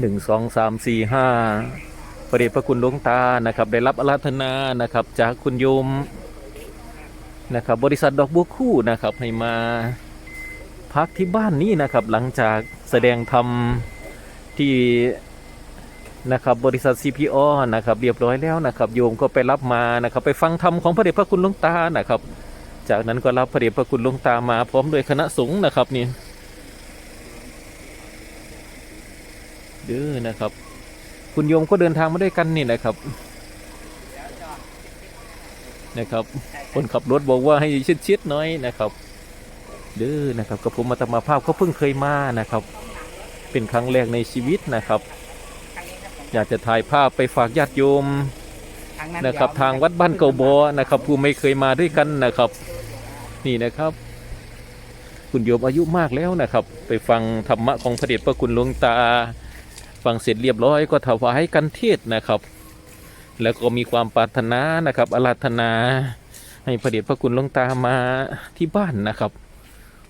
หนึ่งสองสามสี่ห้าพระเดชพระคุณหลวงตานะครับ ได้รับอาราธนานะครับ จากคุณโยมนะครับ บริษัทดอกบัวคู่นะครับ ให้มาพักที่บ้านนี้นะครับ หลังจากแสดงธรรมที่นะครับบริษัท CPO นะครับเรียบร้อยแล้วนะครับโยมก็ไปรับมานะครับ ไปฟังธรรมของพระเดชพระคุณหลวงตานะครับ จากนั้นก็รับพระเดชพระคุณหลวงตามาพร้อมด้วยคณะสงฆ์นะครับนี่ เด้อนะครับ คุณโยมก็เดินทางมาด้วยกันนี่นะครับนะครับ คนขับรถบอกว่าให้ชิดๆน้อยนะครับเด้อนะครับกับผมมาตมาภาพเขาเพิ่งเคยมานะครับ เป็นครั้งแรกในชีวิตนะครับ อยากจะถ่ายภาพไปฝากญาติโยมนะครับทางวัดบ้านเก่าบอนะครับผู้ไม่เคยมาด้วยกันนะครับ นี่นะครับ คุณโยมอายุมากแล้วนะครับ ไปฟังธรรมะของพระเดชพระคุณหลวงตา ฟังเสร็จเรียบร้อยก็ถวายกันเทศนะครับ แล้วก็มีความปรารถนานะครับอาราธนา ให้พระเดชพระคุณลงตามาที่บ้านนะครับ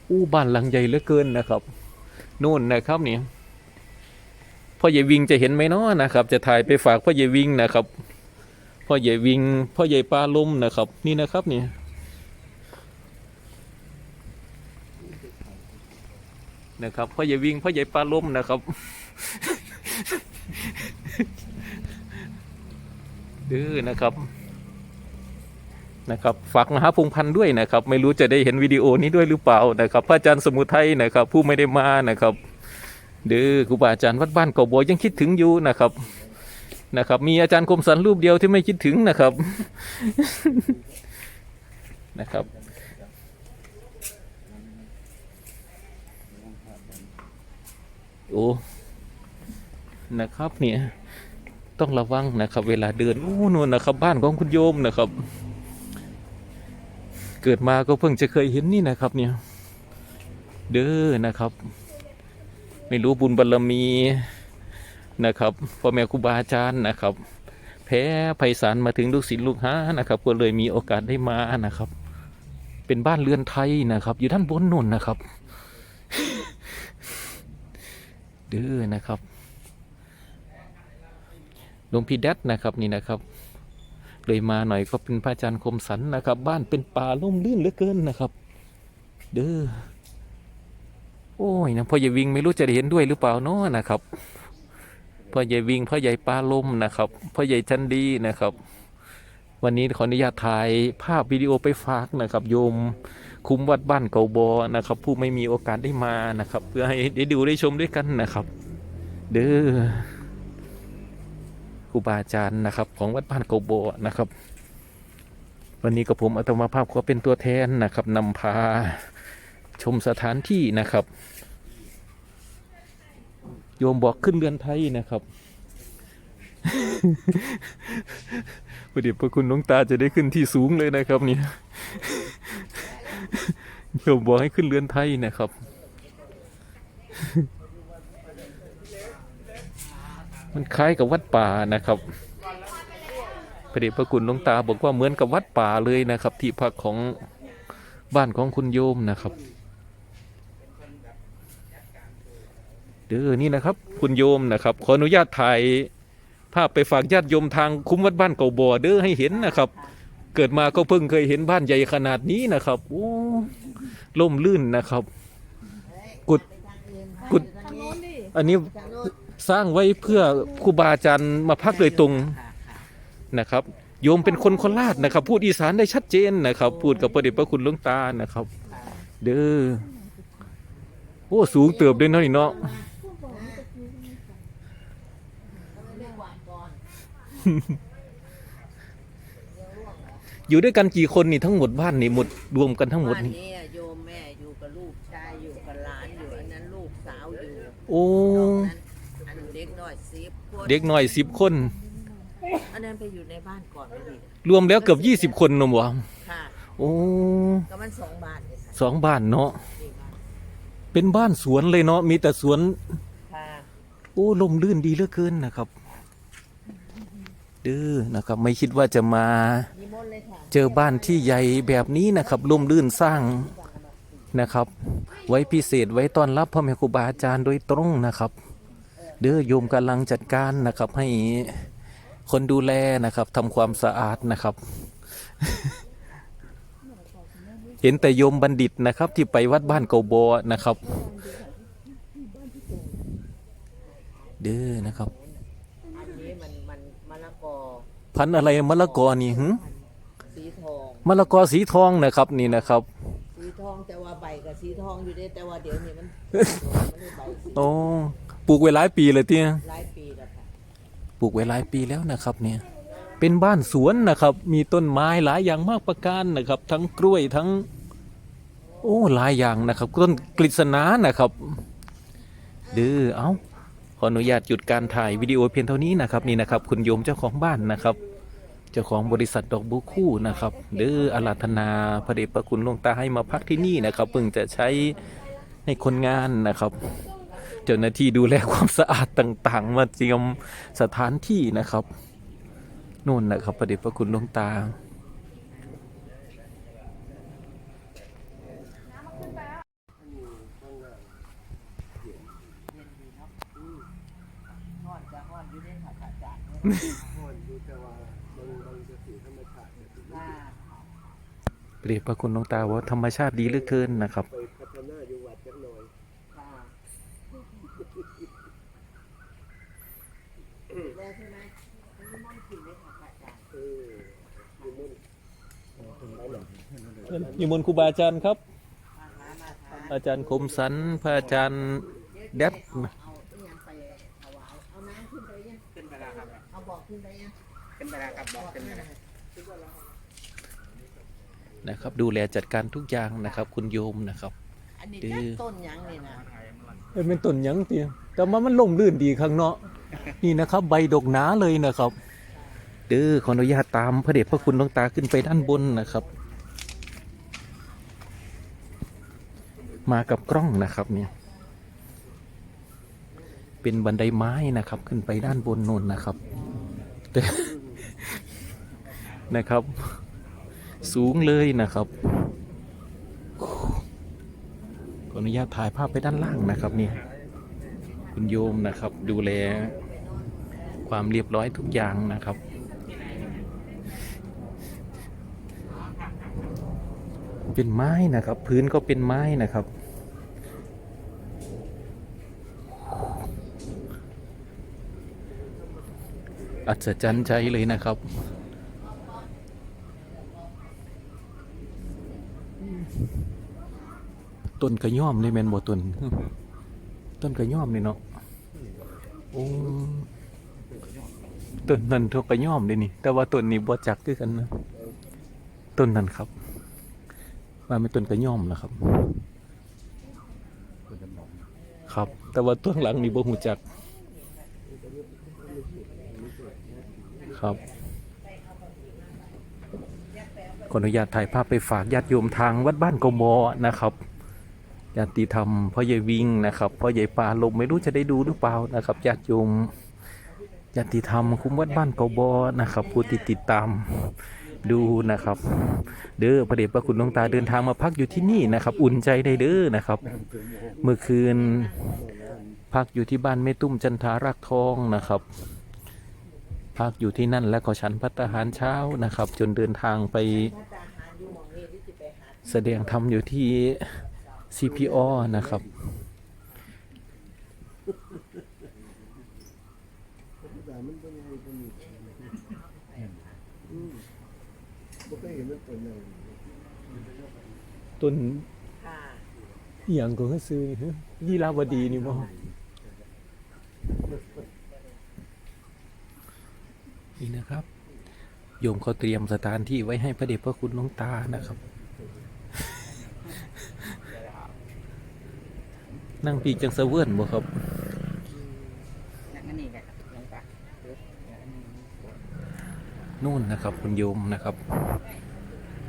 อู้บ้านหลังใหญ่เหลือเกินนะครับนู่นนะครับนี่พ่อใหญ่วิงจะเห็นไหมเนาะนะครับ จะถ่ายไปฝากพ่อใหญ่วิงนะครับพ่อใหญ่วิงพ่อใหญ่ปลาลมนะครับ นี่นะครับนี่นะครับพ่อใหญ่วิงพ่อใหญ่ปลาลมนะครับ ดื้อนะครับนะครับฝากมหาพงพันธ์ด้วยนะครับ ไม่รู้จะได้เห็นวิดีโอนี้ด้วยหรือเปล่านะครับ พระอาจารย์สมุทัยนะครับ ผู้ไม่ได้มานะครับดื้อครูบาอาจารย์วัดบ้านเกาบัวยังคิดถึงอยู่นะครับนะครับ มีอาจารย์คมสันรูปเดียวที่ไม่คิดถึงนะครับนะครับโอ้ นะครับเนี่ยต้องระวังนะครับ เวลาเดินโอ้นู่นนะครับ บ้านของคุณโยมนะครับ เกิดมาก็เพิ่งจะเคยเห็นนี่นะครับ เนี่ย เด้อนะครับ ไม่รู้บุญบารมีนะครับพ่อแม่ครูบาอาจารย์นะครับ แพ้ไพศาลมาถึงลูกศิษย์ลูกหานะครับ ก็เลยมีโอกาสได้มานะครับ เป็นบ้านเรือนไทยนะครับ อยู่ด้านบนนู่นนะครับ เด้อนะครับ หลวงพี่แดดนะครับนี่นะครับเลยมาหน่อยก็เป็นพระอาจารย์คมสันนะครับ บ้านเป็นป่าล่มลื่นเหลือเกินนะครับ เด้อโอ้ยนะพ่อใหญ่วิงไม่รู้จะได้เห็นด้วยหรือเปล่าเนาะนะครับพ่อใหญ่วิงพ่อใหญ่ปลาลมนะครับพ่อใหญ่จันดีนะครับ วันนี้ขออนุญาตถ่ายภาพวิดีโอไปฝากนะครับ โยมคุ้มวัดบ้านเกาบอนะครับ ผู้ไม่มีโอกาสได้มานะครับ เพื่อให้ได้ดูได้ชมด้วยกันนะครับ เด้อ รูบาอาจารย์นะครับ ของวัดบ้านเกาบนะครับ วันนี้กับผมอัตมาภาพขอเป็นตัวแทนนะครับนำพาชมสถานที่นะครับ โยมบอกขึ้นเรือนไทยนะครับพระเดชพระคุณหลวงตาจะได้ขึ้นที่สูงเลยนะครับเนี่ยโยมบอกให้ขึ้นเรือนไทยนะครับ มันคล้ายกับวัดป่านะครับพระเดชพระคุณหลวงตาบอกว่าเหมือนกับวัดป่าเลยนะครับ ที่พักของบ้านของคุณโยมนะครับ เด้อนี่นะครับ คุณโยมนะครับ ขออนุญาตถ่ายภาพไปฝากญาติโยมทางคุ้มวัดบ้านเก่าบ่อเด้อให้เห็นนะครับ เกิดมาก็เพิ่งเคยเห็นบ้านใหญ่ขนาดนี้นะครับโอ้ล่มลื่นนะครับ กุดกุดอันนี้ สร้างไว้เพื่อครูบาอาจารย์มาพักโดยตรงนะครับ โยมเป็นคนโคราชนะครับ พูดอีสานได้ชัดเจนนะครับ พูดกับประเดชพระคุณหลวงตานะครับ เด้อโอ้สูงเติบด้วยเนาะนี่เนาะอยู่ด้วยกันกี่คนนี่ทั้งหมดบ้านนี่หมดรวมกันทั้งหมดบ้านนี่นี้อะโยมแม่อยู่กับลูกชายอยู่กับหลานอยู่อันนั้นลูกสาวอยู่โอ้นอกนั้น อันเด็กน้อยสิบคนเด็กหน่อยสิบคน อันนั้นไปอยู่ในบ้านก่อนไม่ดีรวมแล้วเกือบยี่สิบคนนมวะค่ะโอ้ก็มันสองบ้านเลยค่ะสองบ้านเนาะนี่ค่ะเป็นบ้านสวนเลยเนาะมีแต่สวน ค่ะ โอ้ลมลื่นดีเหลือเกินนะครับเด้อนะครับ ไม่คิดว่าจะมานิมนต์เลยค่ะเจอบ้านที่ใหญ่แบบนี้นะครับลมลื่นสร้างนะครับ ไว้พิเศษไว้ต้อนรับพ่อแม่ครูบาอาจารย์โดยตรงนะครับ เด้อโยมกำลังจัดการนะครับให้คนดูแลนะครับทำความสะอาดนะครับ เห็นแต่โยมบัณฑิตนะครับ ที่ไปวัดบ้านเกาบอนะครับ เด้อนะครับอันนี้มันมันมะละกอพันธุ์อะไรมะละกอนี่หึสีทองมะละกอสีทองนะครับนี่นะครับสีทองแต่ว่าใบกับสีทองอยู่ได้แต่ว่าเดี๋ยวนี้มันมันได้ใบสีโอ้ ปลูกไว้หลายปีเลยเตี้ยหลายปีแล้วค่ะปลูกไว้หลายปีแล้วนะครับเนี่ยเป็นบ้านสวนนะครับ มีต้นไม้หลายอย่างมากประการนะครับ ทั้งกล้วยทั้ง โอ้หลายอย่างนะครับ ต้นกฤษณานะครับเดือเอาขออนุญาตหยุดการถ่ายวิดีโอเพียงเท่านี้นะครับนี่นะครับ คุณโยมเจ้าของบ้านนะครับ เจ้าของบริษัทดอกบุคู่นะครับเด้ออาราธนาพระเดชพระคุณหลวงตาให้มาพักที่นี่นะครับเพิ่งจะใช้ให้คนงานนะครับ เจ้าหน้าที่ดูแลความสะอาดต่าง ๆ มาเตรียมสถานที่นะครับนู่นนะครับพระเดชพระคุณหลวงตาห้อนจะห้อนอยู่ได้ค่ะอาจารย์ห่อนดูแต่ว่าบางบางจะสีธรรมชาติเนี่ยวพระเดชพระคุณหลวงตาว่าธรรมชาติดีเหลือเกินนะครับ นิมนต์ครูบาอาจารย์ครับมาหามาทานอาจารย์คมสันพระอาจารย์แดดเอาเอาเอายังไปถวายเอาน้ำขึ้นไปยังขึ้นไปแล้วครับเอาบอกขึ้นไปยังขึ้นไปแล้วครับบอกขึ้นไปแล้วนะครับ ดูแลจัดการทุกอย่างนะครับ คุณโยมนะครับอันนี้ดื้จัอกต้นยังนี่นะเป็นต้นยังเตียแต่ว่ามันล่มลื่นดีข้างเนาะ นี่นะครับ ใบดกหนาเลยนะครับ เด้อขออนุญาตตามพระเดชพระคุณหลวงตาขึ้นไปด้านบนนะครับ มากับกล้องนะครับเนี่ยเป็นบันไดไม้นะครับ ขึ้นไปด้านบนน่นนะครับแต่นะครับ สูงเลยนะครับขออนุญาตถ่ายภาพไปด้านล่างนะครับเนี่ย คุณโยมนะครับ ดูแลความเรียบร้อยทุกอย่างนะครับ เป็นไม้นะครับ พื้นก็เป็นไม้นะครับอัศจรรย์ใจเลยนะครับ ต้นกระย่อมนี่แมนบ่ต้น ต้นกระย่อมนี่เนาะโอ้ต้นนั้นเทากระย่อมเลยนี่ แต่ว่าต้นนี้บ่จักคือกันนะต้นนั้นครับว่าเป็นต้นกระย่อมนะครับ ครับ แต่ว่าต้นหลังนี่บ่หูจัก ครับขออนุญาตถ่ายภาพไปฝากญาติโยมทางวัดบ้านกมอนะครับ ญาติธรรมพ่อใหญ่วิ่งนะครับพ่อใหญ่ปลาลมไม่รู้จะได้ดูหรือเปล่านะครับญาติโยมญาติธรรมคุ้มวัดบ้านเกาบอนะครับผู้ที่ติดตามดูนะครับ เด้อพระเดชพระคุณหลวงตาเดินทางมาพักอยู่ที่นี่นะครับ อุ่นใจได้เด้อนะครับ เมื่อคืนพักอยู่ที่บ้านแม่ตุ้มจันทารักทองนะครับ พักอยู่ที่นั่นแล้วก็ฉันพัตหารเช้านะครับ จนเดินทางไปแสดงธรรมอยู่ที่ CPO นะครับต้นเอียงก็ขึ้นอหย่างก็ซื้อนี่ลีลาวดีนี่บ่นี่นะครับ โยมเขาเตรียมสถานที่ไว้ให้พระเดชพระคุณหลวงตานะครับ นั่งปีกจังเสเวิร์นบ่ครับนู่นนะครับคุณโยมนะครับ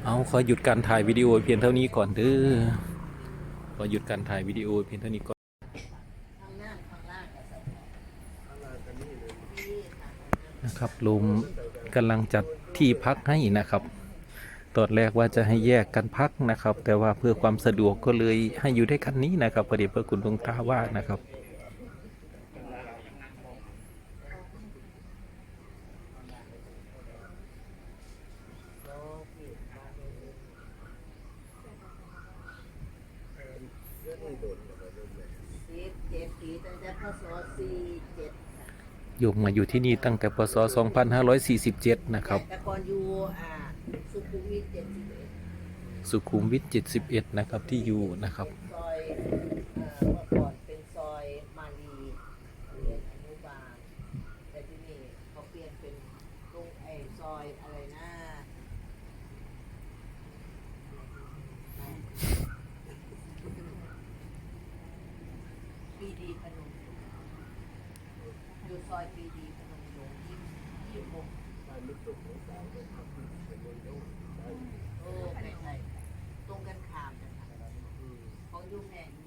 เอาขอหยุดการถ่ายวิดีโอเพียงเท่านี้ก่อนเด้อขอหยุดการถ่ายวิดีโอเพียงเท่านี้ก่อนนะครับลุงกำลังจัดที่พักให้นะครับ ตอนแรกว่าจะให้แยกกันพักนะครับ แต่ว่าเพื่อความสะดวกก็เลยให้อยู่ได้วยกันนี้นะครับพอดีเพื่อคุณลวงตาว่านะครับโยมมาอยู่ที่นี่ตั้งแต่พศ 2547 นะครับแต่ก่อนอยู่ สุขุมวิทเจ็ดสิบเอ็ดสุขุมวิท71 นะครับที่อยู่นะครับ ซอยเอ่อเมื่อก่อนเป็นซอยมาลีเรียนอนุบาลแต่ที่นี่เขาเปลี่ยนเป็นตรงไอ้ซอยอะไรนะปีดีพนมยงค์อยู่ซอยปีดีพนมยงค์ยี่ยี่สิบหก การลึกสุดของสาวเป็นทำเป็นคนต้องได้เออใช่ใช่ตรงกันข้ามกันค่ะของอยูแม่อ